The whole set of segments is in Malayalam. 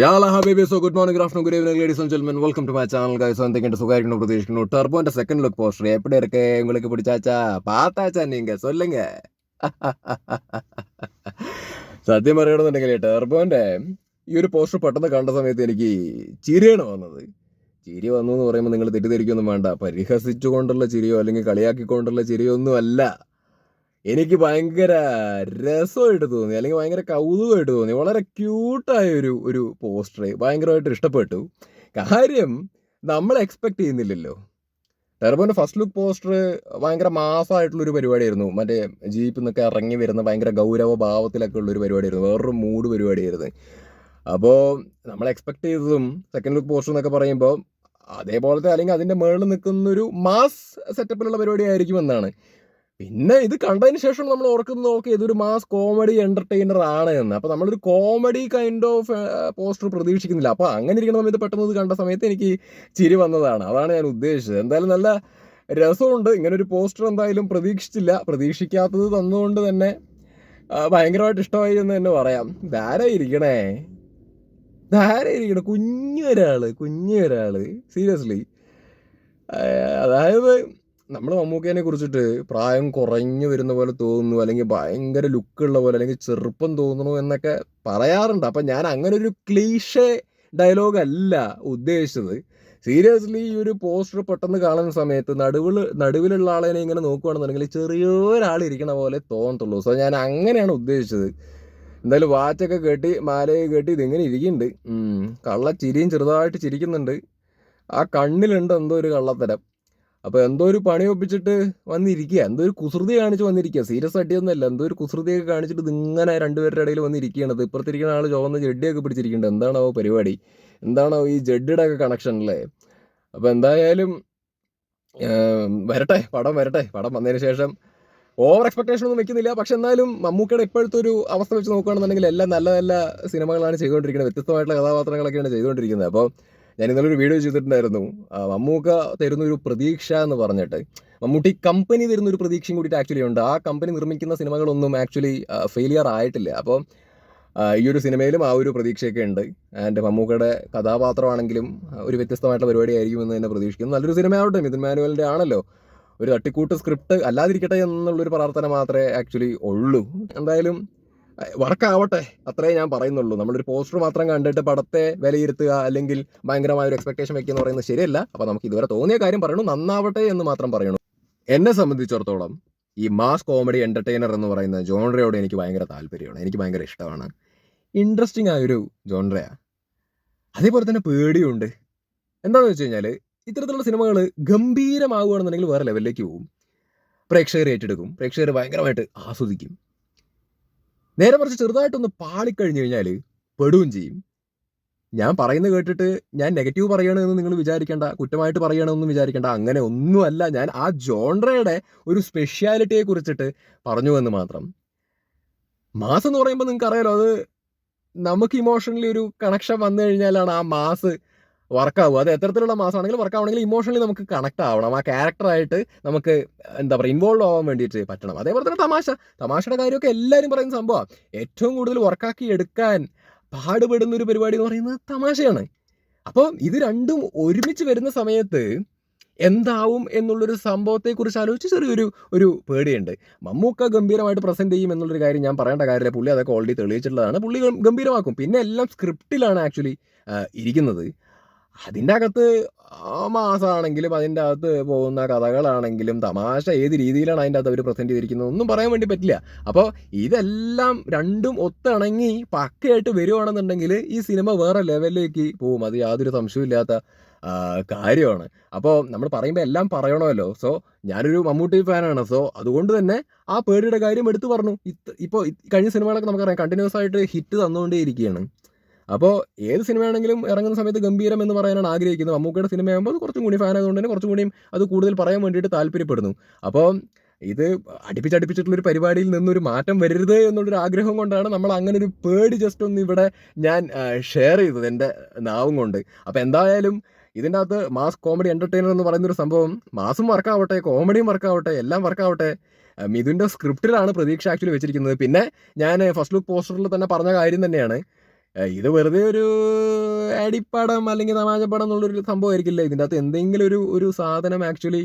Yala ഹബേബി so good morning good good evening ladies and gentlemen welcome to my channel guys എന്തൊക്കെയുണ്ട്? സുഖമായിരിക്കും പ്രതീക്ഷിക്കുന്നു. ടർബോന്റെ സെക്കൻഡ് ലുക്ക് പോസ്റ്റർ എപ്പിടെ ഇറക്കെ ഉങ്ങൾക്ക് പിടിച്ചാച്ച പാത്താച്ചാ നീങ്ക. സൊല്ലുങ്ക. സത്യം പറയണമെന്നുണ്ടെങ്കിൽ ടർബോന്റെ ഈ ഒരു പോസ്റ്റർ പെട്ടെന്ന് കണ്ട സമയത്ത് എനിക്ക് ചിരിയാണ് വന്നത്. ചിരി വന്നു എന്ന് പറയുമ്പോൾ നിങ്ങൾ തെറ്റിദ്ധരിക്കൊന്നും വേണ്ട. പരിഹസിച്ചുകൊണ്ടുള്ള ചിരിയോ അല്ലെങ്കിൽ കളിയാക്കിക്കൊണ്ടുള്ള ചിരിയോ ഒന്നും അല്ല എനിക്ക് ഭയങ്കര രസമായിട്ട് തോന്നി അല്ലെങ്കിൽ ഭയങ്കര കൗതുകമായിട്ട് തോന്നി. വളരെ ക്യൂട്ടായ ഒരു ഒരു പോസ്റ്റർ ഭയങ്കരമായിട്ട് ഇഷ്ടപ്പെട്ടു. കാര്യം നമ്മൾ എക്സ്പെക്ട് ചെയ്യുന്നില്ലല്ലോ. ടെർബോന്റെ ഫസ്റ്റ് ലുക്ക് പോസ്റ്റർ ഭയങ്കര മാസമായിട്ടുള്ളൊരു പരിപാടിയായിരുന്നു. മറ്റേ ജീപ്പിൽ നിന്നൊക്കെ ഇറങ്ങി വരുന്ന ഭയങ്കര ഗൗരവ ഭാവത്തിലൊക്കെ ഉള്ള ഒരു പരിപാടിയായിരുന്നു. വേറൊരു മൂഡ് പരിപാടിയായിരുന്നു. അപ്പോൾ നമ്മൾ എക്സ്പെക്ട് ചെയ്തതും സെക്കൻഡ് ലുക്ക് പോസ്റ്റർ എന്നൊക്കെ പറയുമ്പോൾ അതേപോലത്തെ അല്ലെങ്കിൽ അതിന്റെ മേളിൽ നിൽക്കുന്നൊരു മാസ് സെറ്റപ്പിലുള്ള പരിപാടി ആയിരിക്കും എന്നാണ് പിന്നെ ഇത് കണ്ടതിന് ശേഷം നമ്മൾ ഓർക്കുന്നത് നോക്കി ഇതൊരു മാസ് കോമഡി എന്റർടൈനർ ആണ് എന്ന്. അപ്പൊ നമ്മളൊരു കോമഡി കൈൻഡ് ഓഫ് പോസ്റ്റർ പ്രതീക്ഷിക്കുന്നില്ല. അപ്പോൾ അങ്ങനെ ഇരിക്കുന്ന സമയത്ത് പെട്ടെന്ന് ഇത് കണ്ട സമയത്ത് എനിക്ക് ചിരി വന്നതാണ്. അതാണ് ഞാൻ ഉദ്ദേശിച്ചത്. എന്തായാലും നല്ല രസമുണ്ട്. ഇങ്ങനെ ഒരു പോസ്റ്റർ എന്തായാലും പ്രതീക്ഷിച്ചില്ല. പ്രതീക്ഷിക്കാത്തത് തന്നുകൊണ്ട് തന്നെ ഭയങ്കരമായിട്ട് ഇഷ്ടമായി എന്ന് തന്നെ പറയാം. ധാരാ ഇരിക്കണേ? ധാരാ ഇരിക്കണേ? കുഞ്ഞൊരാൾ കുഞ്ഞൊരാൾ. സീരിയസ്ലി അതായത് നമ്മൾ മമ്മൂക്കേനെ കുറിച്ചിട്ട് പ്രായം കുറഞ്ഞു വരുന്ന പോലെ തോന്നുന്നു അല്ലെങ്കിൽ ഭയങ്കര ലുക്കുള്ള പോലെ അല്ലെങ്കിൽ ചെറുപ്പം തോന്നുന്നു എന്നൊക്കെ പറയാറുണ്ട്. അപ്പം ഞാൻ അങ്ങനെ ഒരു ക്ലീഷേ ഡയലോഗ് അല്ല ഉദ്ദേശിച്ചത്. സീരിയസ്ലി ഈ ഒരു പോസ്റ്റർ പെട്ടെന്ന് കാണുന്ന സമയത്ത് നടുവിൽ നടുവിലുള്ള ആളെ ഇങ്ങനെ നോക്കുകയാണെന്നുണ്ടെങ്കിൽ ചെറിയൊരാൾ ഇരിക്കണ പോലെ തോന്നത്തുള്ളൂ. സോ ഞാൻ അങ്ങനെയാണ് ഉദ്ദേശിച്ചത്. എന്തായാലും വാച്ചൊക്കെ കെട്ടി മാലയൊക്കെ കെട്ടി ഇതിങ്ങനെ ഇരിക്കുന്നുണ്ട്. കള്ള ചിരിയും ചെറുതായിട്ട് ചിരിക്കുന്നുണ്ട്. ആ കണ്ണിലുണ്ട് എന്തോ ഒരു കള്ളത്തരം. അപ്പൊ എന്തോ ഒരു പണി ഒപ്പിച്ചിട്ട് വന്നിരിക്കുക എന്തോ ഒരു കുസൃതി കാണിച്ച് വന്നിരിക്കുക സീരിയസ് അടിയൊന്നുമല്ല എന്തോ ഒരു കുസൃതിയൊക്കെ കാണിച്ചിട്ട് ഇതിങ്ങനെ രണ്ടുപേരുടെ ഇടയിൽ വന്നിരിക്കുകയാണ് ഇപ്പുറത്തിരിക്കുന്ന ആൾ ചുവന്ന ജഡ്ഡിയൊക്കെ പിടിച്ചിരിക്കുന്നുണ്ട്. എന്താണോ പരിപാടി? എന്താണോ ഈ ജഡ്ഡിയുടെ ഒക്കെ കണക്ഷൻ അല്ലേ അപ്പൊ എന്തായാലും വരട്ടെ. പടം വരട്ടെ. പടം വന്നതിന് ശേഷം ഓവർ എക്സ്പെക്ടേഷൻ ഒന്നും വെക്കുന്നില്ല. പക്ഷെ എന്നാലും മമ്മൂക്കയുടെ ഇപ്പോഴത്തെ ഒരു അവസ്ഥ വെച്ച് നോക്കുകയാണെന്നുണ്ടെങ്കിൽ എല്ലാം നല്ല നല്ല സിനിമകളാണ് ചെയ്തുകൊണ്ടിരിക്കുന്നത്. വ്യത്യസ്തമായിട്ടുള്ള കഥാപാത്രങ്ങളൊക്കെയാണ് ചെയ്തുകൊണ്ടിരിക്കുന്നത്. അപ്പോൾ ഞാൻ ഇന്നലെ ഒരു വീഡിയോ ചെയ്തിട്ടുണ്ടായിരുന്നു. മമ്മൂക്ക തരുന്ന ഒരു പ്രതീക്ഷ എന്ന് പറഞ്ഞിട്ട്. മമ്മൂട്ടി കമ്പനി തരുന്ന ഒരു പ്രതീക്ഷയും കൂടിയിട്ട് ആക്ച്വലി ഉണ്ട്. ആ കമ്പനി നിർമ്മിക്കുന്ന സിനിമകളൊന്നും ആക്ച്വലി ഫെയിലിയർ ആയിട്ടില്ല. അപ്പോൾ ഈ ഒരു സിനിമയിലും ആ ഒരു പ്രതീക്ഷയൊക്കെ ഉണ്ട്. ആൻഡ് മമ്മൂക്കയുടെ കഥാപാത്രമാണെങ്കിലും ഒരു വ്യത്യസ്തമായിട്ടുള്ള പരിപാടി ആയിരിക്കും എന്ന് തന്നെ പ്രതീക്ഷിക്കുന്നു. നല്ലൊരു സിനിമ ആവട്ടെ മിഥുൻ മാനുവലിന്റെ ആണല്ലോ. ഒരു തട്ടിക്കൂട്ട് സ്ക്രിപ്റ്റ് അല്ലാതിരിക്കട്ടെ എന്നുള്ളൊരു പ്രാർത്ഥന മാത്രമേ ആക്ച്വലി ഉള്ളൂ. എന്തായാലും വർക്ക് ആവട്ടെ അത്രേ ഞാൻ പറയുന്നുള്ളൂ. നമ്മളൊരു പോസ്റ്റർ മാത്രം കണ്ടിട്ട് പടത്തെ വിലയിരുത്തുക അല്ലെങ്കിൽ ഭയങ്കരമായ ഒരു എക്സ്പെക്ടേഷൻ വെക്കുക എന്ന് പറയുന്നത് ശരിയല്ല. അപ്പോൾ നമുക്ക് ഇതുവരെ തോന്നിയ കാര്യം പറയണു. നന്നാവട്ടെ എന്ന് മാത്രം പറയണു. എന്നെ സംബന്ധിച്ചിടത്തോളം ഈ മാസ് കോമഡി എന്റർടൈനർ എന്ന് പറയുന്ന ജോൺറയോട് എനിക്ക് ഭയങ്കര താല്പര്യമാണ്. എനിക്ക് ഭയങ്കര ഇഷ്ടമാണ്. ഇൻട്രസ്റ്റിംഗ് ആയൊരു ജോൺറയാണ് അതേപോലെ തന്നെ പേടിയുണ്ട്. എന്താണെന്ന് വെച്ച് കഴിഞ്ഞാൽ ഇത്തരത്തിലുള്ള സിനിമകൾ ഗംഭീരമാവുകയാണെന്നുണ്ടെങ്കിൽ വേറെ ലെവലിലേക്ക് പോകും. പ്രേക്ഷകർ ഏറ്റെടുക്കും. പ്രേക്ഷകർ ഭയങ്കരമായിട്ട് ആസ്വദിക്കും. നേരെ മറിച്ച് ചെറുതായിട്ടൊന്ന് പാളിക്കഴിഞ്ഞു കഴിഞ്ഞാൽ പെടുകയും ചെയ്യും. ഞാൻ പറയുന്നത് കേട്ടിട്ട് ഞാൻ നെഗറ്റീവ് പറയണമെന്ന് നിങ്ങൾ വിചാരിക്കേണ്ട കുറ്റമായിട്ട് പറയണമെന്നും വിചാരിക്കേണ്ട അങ്ങനെ ഒന്നുമല്ല. ഞാൻ ആ ജോൺറയുടെ ഒരു സ്പെഷ്യാലിറ്റിയെ കുറിച്ചിട്ട് പറഞ്ഞു എന്ന് മാത്രം. മാസ് എന്ന് പറയുമ്പോൾ നിങ്ങൾക്ക് അറിയാലോ അത് നമുക്ക് ഇമോഷണലി ഒരു കണക്ഷൻ വന്നു കഴിഞ്ഞാലാണ് ആ മാസ് വർക്കാവുക അത് എത്തരത്തിലുള്ള മാസമാണെങ്കിലും വർക്കാവണമെങ്കിൽ ഇമോഷണലി നമുക്ക് കണക്ട് ആവണം. ആ ക്യാരക്ടറായിട്ട് നമുക്ക് എന്താ പറയുക ഇൻവോൾവ് ആവാൻ വേണ്ടിയിട്ട് പറ്റണം. അതേപോലെ തന്നെ തമാശ. തമാശയുടെ കാര്യമൊക്കെ എല്ലാവരും പറയുന്ന സംഭവമാണ് ഏറ്റവും കൂടുതൽ വർക്കാക്കി എടുക്കാൻ പാടുപെടുന്ന ഒരു പരിപാടി എന്ന് പറയുന്നത് തമാശയാണ്. അപ്പോൾ ഇത് രണ്ടും ഒരുമിച്ച് വരുന്ന സമയത്ത് എന്താവും എന്നുള്ളൊരു സംഭവത്തെക്കുറിച്ച് ആലോചിച്ച് ചെറിയൊരു ഒരു പേടിയുണ്ട്. മമ്മൂക്ക ഗംഭീരമായിട്ട് പ്രസന്റ് ചെയ്യും എന്നുള്ളൊരു കാര്യം ഞാൻ പറയേണ്ട കാര്യമില്ല. പുള്ളി അതൊക്കെ ഓൾറെഡി തെളിയിച്ചിട്ടുള്ളതാണ്. പുള്ളി ഗംഭീരമാക്കും. പിന്നെ എല്ലാം സ്ക്രിപ്റ്റിലാണ് ആക്ച്വലി ഇരിക്കുന്നത്. അതിന്റെ അകത്ത് മാസമാണെങ്കിലും അതിന്റെ അകത്ത് പോകുന്ന കഥകളാണെങ്കിലും തമാശ ഏത് രീതിയിലാണ് അതിന്റെ അകത്ത് അവർ പ്രസന്റ് ചെയ്തിരിക്കുന്നത് ഒന്നും പറയാൻ വേണ്ടി പറ്റില്ല. അപ്പോൾ ഇതെല്ലാം രണ്ടും ഒത്തിണങ്ങി പക്കയായിട്ട് വരുവാണെന്നുണ്ടെങ്കിൽ ഈ സിനിമ വേറെ ലെവലിലേക്ക് പോകും അത് യാതൊരു സംശയമില്ലാത്ത കാര്യമാണ്. അപ്പോൾ നമ്മൾ പറയുമ്പോൾ എല്ലാം പറയണമല്ലോ. സോ ഞാനൊരു മമ്മൂട്ടി ഫാനാണ്. സോ അതുകൊണ്ട് തന്നെ ആ പേടിയുടെ കാര്യം എടുത്തു പറഞ്ഞു. ഇപ്പോൾ കഴിഞ്ഞ സിനിമകളൊക്കെ നമുക്കറിയാം. കണ്ടിന്യൂസ് ആയിട്ട് ഹിറ്റ് തന്നുകൊണ്ടേയിരിക്കുകയാണ്. അപ്പോൾ ഏത് സിനിമയാണെങ്കിലും ഇറങ്ങുന്ന സമയത്ത് ഗംഭീരം എന്ന് പറയാനാണ് ആഗ്രഹിക്കുന്നത്. മമ്മൂക്കയുടെ സിനിമയാകുമ്പോൾ അത് കുറച്ചും കൂടി ഫാൻ ആയതുകൊണ്ട് തന്നെ കുറച്ചും കൂടിയും അത് കൂടുതൽ പറയാൻ വേണ്ടിയിട്ട് താല്പര്യപ്പെടുന്നു. അപ്പോൾ ഇത് അടുപ്പിച്ചടുപ്പിച്ചിട്ടുള്ള ഒരു പരിപാടിയിൽ നിന്നൊരു മാറ്റം വരരുത് എന്നുള്ളൊരു ആഗ്രഹം കൊണ്ടാണ് നമ്മൾ അങ്ങനെ ഒരു പേടി ജസ്റ്റ് ഒന്ന് ഇവിടെ ഞാൻ ഷെയർ ചെയ്തത് എന്റെ നാവും കൊണ്ട്. അപ്പോൾ എന്തായാലും ഇതിന്റെ അകത്ത് മാസ് കോമഡി എന്റർടൈനർ എന്ന് പറയുന്നൊരു സംഭവം മാസും വർക്കാവട്ടെ കോമഡിയും വർക്കാവട്ടെ എല്ലാം വർക്കാവട്ടെ മിഥുന്റെ സ്ക്രിപ്റ്റിലാണ് പ്രതീക്ഷ ആക്ച്വലി വെച്ചിരിക്കുന്നത്. പിന്നെ ഞാൻ ഫസ്റ്റ് ലുക്ക് പോസ്റ്ററിൽ തന്നെ പറഞ്ഞ കാര്യം തന്നെയാണ്. ഇത് വെറുതെ ഒരു അടിപ്പടം അല്ലെങ്കിൽ തമാശപ്പടം എന്നുള്ളൊരു സംഭവമായിരിക്കില്ല. ഇതിന്റെ അകത്ത് എന്തെങ്കിലും ഒരു ഒരു സാധനം ആക്ച്വലി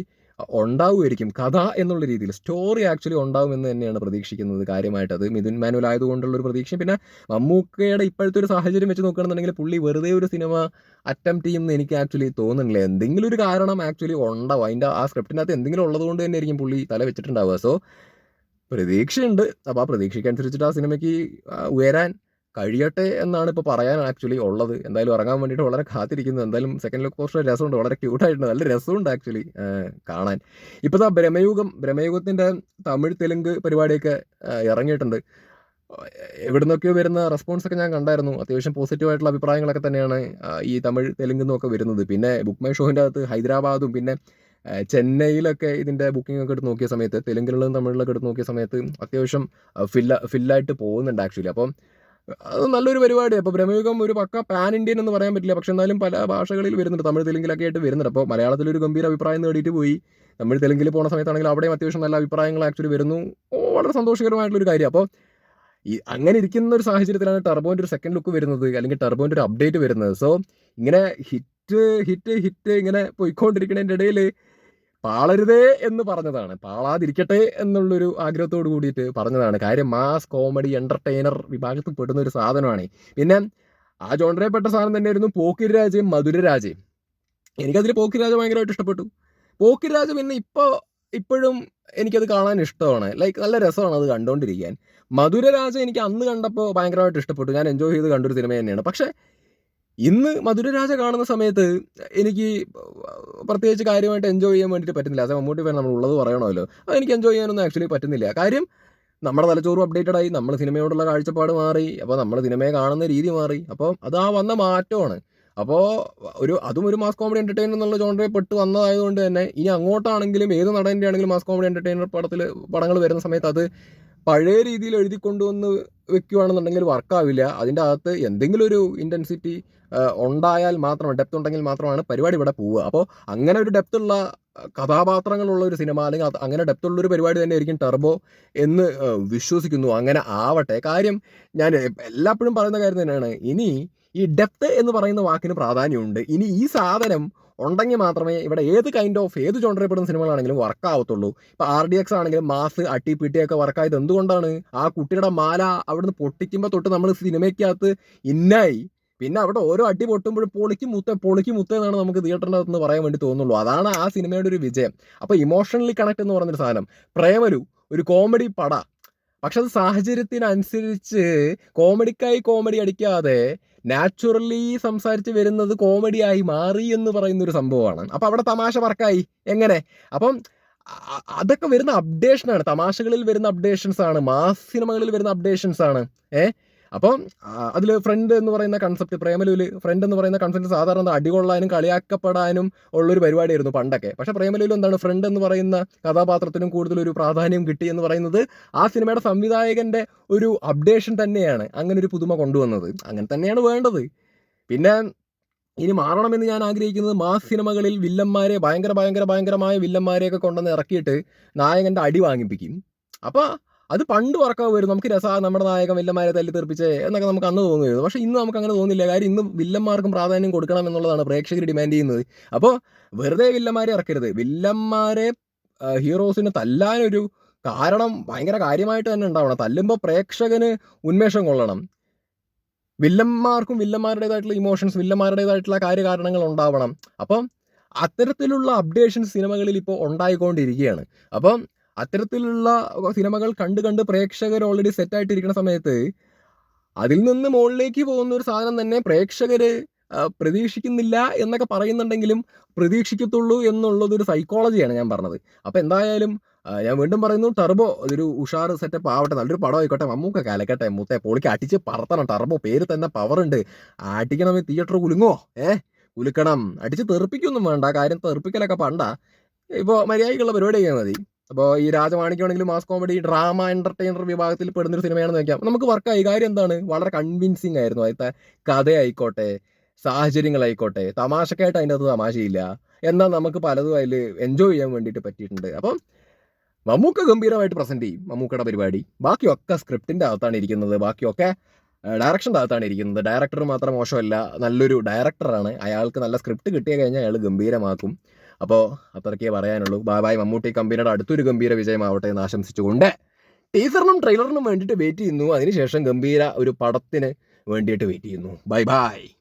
ഉണ്ടാവുമായിരിക്കും. കഥ എന്നുള്ള രീതിയിൽ സ്റ്റോറി ആക്ച്വലി ഉണ്ടാവുമെന്ന് തന്നെയാണ് പ്രതീക്ഷിക്കുന്നത് കാര്യമായിട്ട്. അത് മിഥുൻ മാനുവൽ ആയതുകൊണ്ടുള്ള ഒരു പ്രതീക്ഷ. പിന്നെ മമ്മൂക്കയുടെ ഇപ്പോഴത്തെ ഒരു സാഹചര്യം വെച്ച് നോക്കുകയാണെന്നുണ്ടെങ്കിൽ പുള്ളി വെറുതെ ഒരു സിനിമ അറ്റംപ്റ്റ് ചെയ്യുമെന്ന് എനിക്ക് ആക്ച്വലി തോന്നുന്നില്ല. എന്തെങ്കിലും ഒരു കാരണം ആക്ച്വലി ഉണ്ടാവും. അതിന്റെ ആ സ്ക്രിപ്റ്റിനകത്ത് എന്തെങ്കിലും ഉള്ളതുകൊണ്ട് തന്നെ ആയിരിക്കും പുള്ളി തല വെച്ചിട്ടുണ്ടാവുക. സോ പ്രതീക്ഷയുണ്ട്. അപ്പോൾ ആ പ്രതീക്ഷയ്ക്കനുസരിച്ചിട്ട് ആ സിനിമയ്ക്ക് ഉയരാൻ കഴിയട്ടെ എന്നാണ് ഇപ്പോൾ പറയാൻ ആക്ച്വലി ഉള്ളത്. എന്തായാലും ഇറങ്ങാൻ വേണ്ടിയിട്ട് വളരെ കാത്തിരിക്കുന്നു. എന്തായാലും സെക്കൻഡ് ലുക്ക് പോസ്റ്റർ രസമുണ്ട്. വളരെ ക്യൂട്ടായിട്ടുണ്ട് നല്ല രസമുണ്ട് ആക്ച്വലി കാണാൻ. ഇപ്പോൾ ആ ബ്രഹ്മയുഗം ബ്രഹ്മയുഗത്തിന്റെ തമിഴ് തെലുങ്ക് പരിപാടിയൊക്കെ ഇറങ്ങിയിട്ടുണ്ട്. എവിടെ നിന്നൊക്കെയോ വരുന്ന റെസ്പോൺസ് ഒക്കെ ഞാൻ കണ്ടായിരുന്നു. അത്യാവശ്യം പോസിറ്റീവായിട്ടുള്ള അഭിപ്രായങ്ങളൊക്കെ തന്നെയാണ് ഈ തമിഴ് തെലുങ്ക് നിന്നൊക്കെ വരുന്നത്. പിന്നെ ബുക്ക് മൈ ഷോന്റെ അകത്ത് ഹൈദരാബാദും പിന്നെ ചെന്നൈയിലൊക്കെ ഇതിന്റെ ബുക്കിംഗ് ഒക്കെ എടുത്ത് നോക്കിയ സമയത്ത് തെലുങ്കിലുള്ളതും തമിഴിലൊക്കെ എടുത്ത് നോക്കിയ സമയത്ത് അത്യാവശ്യം ഫില്ല ഫില്ലായിട്ട് പോകുന്നുണ്ട് ആക്ച്വലി അപ്പം അത് നല്ലൊരു പരിപാടിയാണ് അപ്പോൾ ബ്രഹ്മയുഗം ഒരു പക്ക പാൻ ഇന്ത്യൻ എന്ന് പറയാൻ പറ്റില്ല. പക്ഷെ എന്നാലും പല ഭാഷകളിൽ വരുന്നുണ്ട്. തമിഴ് തെലുങ്കിലൊക്കെ ആയിട്ട് വരുന്നുണ്ട്. അപ്പോൾ മലയാളത്തിൽ ഒരു ഗംഭീര അഭിപ്രായം നേടിയിട്ട് പോയി. തമിഴ് തെലുങ്കിൽ പോകുന്ന സമയത്താണെങ്കിൽ അവിടെയും അത്യാവശ്യം നല്ല അഭിപ്രായങ്ങൾ ആക്ച്വലി വരുന്നു. വളരെ വളരെ സന്തോഷകരമായിട്ടുള്ളൊരു കാര്യം. അപ്പോൾ ഈ അങ്ങനെ ഇരിക്കുന്ന ഒരു സാഹചര്യത്തിലാണ് ടർബോന്റെ ഒരു സെക്കൻഡ് ലുക്ക് വരുന്നത്. അല്ലെങ്കിൽ ടർബോന്റെ ഒരു അപ്ഡേറ്റ് വരുന്നത്. സോ ഇങ്ങനെ ഹിറ്റ് ഹിറ്റ് ഹിറ്റ് ഇങ്ങനെ പോയിക്കൊണ്ടിരിക്കുന്നതിന്റെ ഇടയിൽ പാളരുതേ എന്ന് പറഞ്ഞതാണ്. പാളാതിരിക്കട്ടെ എന്നുള്ളൊരു ആഗ്രഹത്തോട് കൂടിയിട്ട് പറഞ്ഞതാണ്. കാര്യം മാസ് കോമഡി എന്റർടൈനർ വിഭാഗത്തിൽ പെടുന്ന ഒരു സാധനമാണ്. പിന്നെ ആ ജോണ്ടറിൽപ്പെട്ട സാധനം തന്നെയായിരുന്നു പോക്കിരിരാജയും മധുരരാജയും എനിക്കതിൽ പോക്കിരിരാജ ഭയങ്കരമായിട്ട് ഇഷ്ടപ്പെട്ടു. പോക്കിരിരാജ പിന്നെ ഇപ്പോൾ ഇപ്പോഴും എനിക്കത് കാണാൻ ഇഷ്ടമാണ്. ലൈക്ക് നല്ല രസമാണ് അത് കണ്ടുകൊണ്ടിരിക്കാൻ മധുരരാജ എനിക്ക് അന്ന് കണ്ടപ്പോൾ ഭയങ്കരമായിട്ട് ഇഷ്ടപ്പെട്ടു. ഞാൻ എൻജോയ് ചെയ്ത് കണ്ടൊരു സിനിമ തന്നെയാണ്. പക്ഷേ ഇന്ന് മധുരരാജ കാണുന്ന സമയത്ത് എനിക്ക് പ്രത്യേകിച്ച് കാര്യമായിട്ട് എൻജോയ് ചെയ്യാൻ വേണ്ടിയിട്ട് പറ്റുന്നില്ല. അത് മമ്മൂട്ടി ഫാൻ നമ്മൾ ഉള്ളത് പറയണമല്ലോ. അത് എനിക്ക് എൻജോയ് ചെയ്യാനൊന്നും ആക്ച്വലി പറ്റുന്നില്ല. കാര്യം നമ്മുടെ തലച്ചോറും അപ്ഡേറ്റഡ് ആയി. നമ്മൾ സിനിമയോടുള്ള കാഴ്ചപ്പാട് മാറി. അപ്പോൾ നമ്മൾ സിനിമയെ കാണുന്ന രീതി മാറി. അപ്പോൾ അത് ആ വന്ന മാറ്റമാണ്. അപ്പോൾ ഒരു അതും ഒരു മാസ് കോമഡി എന്റർടൈനർ എന്നുള്ള ജോണ്ടറിൽ പെട്ട് വന്നതായതുകൊണ്ട് തന്നെ ഇനി അങ്ങോട്ടാണെങ്കിലും ഏത് നടന്റെ ആണെങ്കിലും മാസ് കോമഡി എന്റർടൈനർ പടത്തിൽ പടങ്ങൾ വരുന്ന സമയത്ത് അത് പഴയ രീതിയിൽ എഴുതി കൊണ്ടുവന്ന് വെക്കുകയാണെന്നുണ്ടെങ്കിൽ വർക്കാവില്ല അതിന്റെ അകത്ത് എന്തെങ്കിലും ഒരു ഇന്റൻസിറ്റി ഉണ്ടായാൽ മാത്രമാണ് ഡെപ്ത് ഉണ്ടെങ്കിൽ മാത്രമാണ് പരിപാടി ഇവിടെ പോവുക. അപ്പോൾ അങ്ങനെ ഒരു ഡെപ്ത് ഉള്ള കഥാപാത്രങ്ങളുള്ള ഒരു സിനിമ അല്ലെങ്കിൽ അങ്ങനെ ഡെപ്ത് ഉള്ള ഒരു പരിപാടി തന്നെ ആയിരിക്കും ടെർബോ എന്ന് വിശ്വസിക്കുന്നു. അങ്ങനെ ആവട്ടെ. കാര്യം ഞാൻ എല്ലാപ്പോഴും പറയുന്ന കാര്യം തന്നെയാണ്. ഇനി ഈ ഡെപ്ത് എന്ന് പറയുന്ന വാക്കിന് പ്രാധാന്യമുണ്ട്. ഇനി ഈ സാധനം ഉണ്ടെങ്കിൽ മാത്രമേ ഇവിടെ ഏത് കൈൻഡ് ഓഫ് ഏത് ജോണ്ടറിയപ്പെടുന്ന സിനിമകളാണെങ്കിലും വർക്ക് ആവത്തുള്ളൂ. ഇപ്പോൾ ആർ ഡി എക്സ് ആണെങ്കിലും മാസ് അട്ടി പിട്ടി ഒക്കെ വർക്കായത് എന്തുകൊണ്ടാണ്? ആ കുട്ടിയുടെ മാല അവിടുന്ന് പൊട്ടിക്കുമ്പോൾ തൊട്ട് നമ്മൾ സിനിമയ്ക്കകത്ത് ഇന്നായി. പിന്നെ അവിടെ ഓരോ അടി പൊട്ടുമ്പോഴും പൊളിക്ക് മുത്ത പൊളിക്ക് മുത്ത എന്നാണ് നമുക്ക് തിയേറ്ററിന്റെ അകത്ത് പറയാൻ വേണ്ടി തോന്നുള്ളൂ. അതാണ് ആ സിനിമയുടെ ഒരു വിജയം. അപ്പോൾ ഇമോഷണലി കണക്ട് എന്ന് പറഞ്ഞൊരു സാധനം. പ്രേമരു ഒരു കോമഡി പട. പക്ഷെ അത് സാഹചര്യത്തിനനുസരിച്ച് കോമഡിക്കായി കോമഡി അടിക്കാതെ നാച്ചുറലി സംസാരിച്ച് വരുന്നത് കോമഡിയായി മാറി എന്ന് പറയുന്ന ഒരു സംഭവമാണ്. അപ്പോൾ അവിടെ തമാശ വർക്കായി. എങ്ങനെ? അപ്പം അതൊക്കെ വരുന്ന അപ്ഡേഷനാണ് തമാശകളിൽ വരുന്ന അപ്ഡേഷൻസ് ആണ്. മാസ് സിനിമകളിൽ വരുന്ന അപ്ഡേഷൻസ് ആണ്. ഏ? അപ്പം അതിൽ ഫ്രണ്ട് എന്ന് പറയുന്ന കൺസെപ്റ്റ് പ്രേമലുവിൽ ഫ്രണ്ട് എന്ന് പറയുന്ന കൺസെപ്റ്റ് സാധാരണ അടികൊള്ളാനും കളിയാക്കപ്പെടാനും ഉള്ളൊരു പരിപാടിയായിരുന്നു പണ്ടൊക്കെ. പക്ഷേ പ്രേമലുവിൽ എന്താണ് ഫ്രണ്ട് എന്ന് പറയുന്ന കഥാപാത്രത്തിനും കൂടുതൽ ഒരു പ്രാധാന്യം കിട്ടി എന്ന് പറയുന്നത് ആ സിനിമയുടെ സംവിധായകന്റെ ഒരു അപ്ഡേഷൻ തന്നെയാണ് അങ്ങനെ ഒരു പുതുമ കൊണ്ടുവന്നത്. അങ്ങനെ തന്നെയാണ് വേണ്ടത്. പിന്നെ ഇനി മാറണമെന്ന് ഞാൻ ആഗ്രഹിക്കുന്നത് മാസ് സിനിമകളിൽ വില്ലന്മാരെ ഭയങ്കര ഭയങ്കര ഭയങ്കരമായ വില്ലന്മാരെയൊക്കെ കൊണ്ടുവന്ന് ഇറക്കിയിട്ട് നായകന്റെ അടി വാങ്ങിപ്പിക്കും. അപ്പോൾ അത് പണ്ട് വർക്കാവ് വരും. നമുക്ക് രസാ നമ്മുടെ നായകൻ വില്ലന്മാരെ തല്ലി തെറിപ്പിച്ചേ എന്നൊക്കെ നമുക്ക് അന്ന് തോന്നിയിരുന്നു പക്ഷേ ഇന്ന് നമുക്ക് അങ്ങനെ തോന്നില്ല. കാര്യം ഇന്ന് വില്ലന്മാർക്കും പ്രാധാന്യം കൊടുക്കണം എന്നുള്ളതാണ് പ്രേക്ഷകർ ഡിമാൻഡ് ചെയ്യുന്നത്. അപ്പോൾ വെറുതെ വില്ലന്മാരെ ഇറക്കരുത്. വില്ലന്മാരെ ഹീറോസിന് തല്ലാനൊരു കാരണം ഭയങ്കര കാര്യമായിട്ട് തന്നെ ഉണ്ടാവണം. തല്ലുമ്പോൾ പ്രേക്ഷകന് ഉന്മേഷം കൊള്ളണം. വില്ലന്മാർക്കും വില്ലന്മാരുടേതായിട്ടുള്ള ഇമോഷൻസ് വില്ലന്മാരുടേതായിട്ടുള്ള കാര്യകാരണങ്ങൾ ഉണ്ടാവണം. അപ്പം അത്തരത്തിലുള്ള അപ്ഡേഷൻ സിനിമകളിൽ ഇപ്പോൾ ഉണ്ടായിക്കൊണ്ടിരിക്കുകയാണ്. അപ്പം അത്തരത്തിലുള്ള സിനിമകൾ കണ്ട് കണ്ട് പ്രേക്ഷകർ ഓൾറെഡി സെറ്റായിട്ടിരിക്കുന്ന സമയത്ത് അതിൽ നിന്ന് മുകളിലേക്ക് പോകുന്ന ഒരു സാധനം തന്നെ പ്രേക്ഷകർ പ്രതീക്ഷിക്കുന്നില്ല എന്നൊക്കെ പറയുന്നുണ്ടെങ്കിലും പ്രതീക്ഷിക്കത്തുള്ളൂ എന്നുള്ളത് ഒരു സൈക്കോളജിയാണ് ഞാൻ പറഞ്ഞത്. അപ്പോൾ എന്തായാലും ഞാൻ വീണ്ടും പറയുന്നു ടർബോ അതൊരു ഉഷാർ സെറ്റപ്പ് ആവട്ടെ. നല്ലൊരു പടം ആയിക്കോട്ടെ. മമ്മൂക്ക കാലക്കട്ടെ. മുത്തെ പൊളിക്ക് അടിച്ച് പറത്തണം. ടർബോ പേര് തന്നെ പവർ ഉണ്ട്. അടിക്കണം തിയേറ്റർ കുലുങ്ങോ ഏ? കുലുക്കണം. അടിച്ച് തെറിപ്പിക്കൊന്നും വേണ്ട. കാര്യം തെറിപ്പിക്കലൊക്കെ പണ്ട. ഇപ്പോൾ മര്യാദയ്ക്കുള്ള പരിപാടി ചെയ്യാൻ മതി. അപ്പോൾ ഈ രാജമാണിക്കാണെങ്കിലും മാസ് കോമഡി ഡ്രാമ എന്റർടൈനർ വിഭാഗത്തിൽ പെടുന്നൊരു സിനിമയാണെന്ന് വെക്കാം. നമുക്ക് വർക്കായി കാര്യം എന്താണ്? വളരെ കൺവിൻസിങ് ആയിരുന്നു അതിലത്തെ കഥയായിക്കോട്ടെ സാഹചര്യങ്ങളായിക്കോട്ടെ. തമാശക്കായിട്ട് അതിന്റെ അകത്ത് തമാശയില്ല. എന്നാൽ നമുക്ക് പലതും അതിൽ എൻജോയ് ചെയ്യാൻ വേണ്ടിയിട്ട് പറ്റിയിട്ടുണ്ട്. അപ്പം മമ്മൂക്ക ഗംഭീരമായിട്ട് പ്രസന്റ് ചെയ്യും. മമ്മൂക്കയുടെ പരിപാടി. ബാക്കിയൊക്കെ സ്ക്രിപ്റ്റിന്റെ അകത്താണ് ഇരിക്കുന്നത്. ബാക്കിയൊക്കെ ഡയറക്ഷന്റെ അകത്താണ് ഇരിക്കുന്നത്. ഡയറക്ടർ മാത്രം മോശമല്ല നല്ലൊരു ഡയറക്ടറാണ് അയാൾക്ക് നല്ല സ്ക്രിപ്റ്റ് കിട്ടിയ കഴിഞ്ഞാൽ അയാൾ ഗംഭീരമാക്കും. അപ്പോൾ അത്രയ്ക്കേ പറയാനുള്ളൂ. ബൈ ബായ് മമ്മൂട്ടി കമ്പനിയുടെ അടുത്തൊരു ഗംഭീര വിജയമാവട്ടെ എന്ന് ആശംസിച്ചുകൊണ്ട് ടീസറിനും ട്രെയിലറിനും വേണ്ടിയിട്ട് വെയിറ്റ് ചെയ്യുന്നു. അതിനുശേഷം ഗംഭീര ഒരു പടത്തിന് വേണ്ടിയിട്ട് വെയിറ്റ് ചെയ്യുന്നു. Bye bye